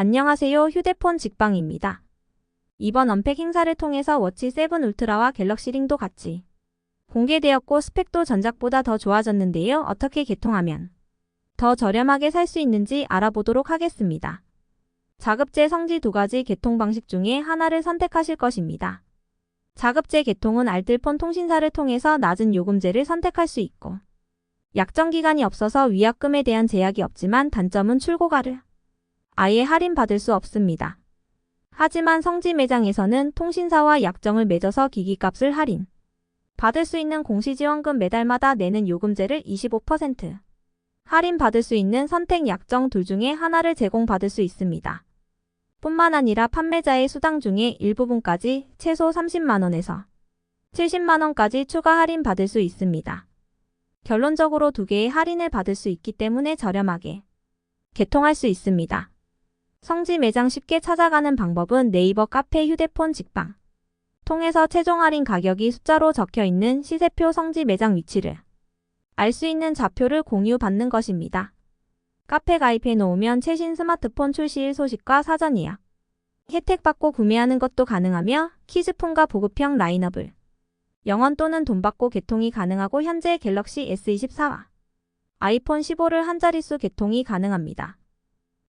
안녕하세요. 휴대폰 직방입니다. 이번 언팩 행사를 통해서 워치 7 울트라와 갤럭시 링도 같이 공개되었고 스펙도 전작보다 더 좋아졌는데요. 어떻게 개통하면 더 저렴하게 살 수 있는지 알아보도록 하겠습니다. 자급제 성지 두 가지 개통 방식 중에 하나를 선택하실 것입니다. 자급제 개통은 알뜰폰 통신사를 통해서 낮은 요금제를 선택할 수 있고 약정 기간이 없어서 위약금에 대한 제약이 없지만 단점은 출고가를 아예 할인받을 수 없습니다. 하지만 성지 매장에서는 통신사와 약정을 맺어서 기기값을 할인 받을 수 있는 공시지원금 매달마다 내는 요금제를 25% 할인받을 수 있는 선택 약정 둘 중에 하나를 제공받을 수 있습니다. 뿐만 아니라 판매자의 수당 중에 일부분까지 최소 30만원에서 70만원까지 추가 할인 받을 수 있습니다. 결론적으로 두 개의 할인을 받을 수 있기 때문에 저렴하게 개통할 수 있습니다. 성지 매장 쉽게 찾아가는 방법은 네이버 카페 휴대폰 직방 통해서 최종 할인 가격이 숫자로 적혀 있는 시세표 성지 매장 위치를 알 수 있는 좌표를 공유받는 것입니다. 카페 가입해 놓으면 최신 스마트폰 출시일 소식과 사전 예약, 혜택 받고 구매하는 것도 가능하며 키즈폰과 보급형 라인업을 영원 또는 돈 받고 개통이 가능하고 현재 갤럭시 S24와 아이폰 15를 한 자릿수 개통이 가능합니다.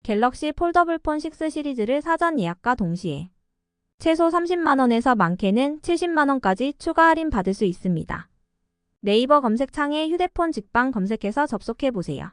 갤럭시 폴더블폰 6 시리즈를 사전 예약과 동시에 최소 30만원에서 많게는 70만원까지 추가 할인 받을 수 있습니다. 네이버 검색창에 휴대폰 직방 검색해서 접속해 보세요.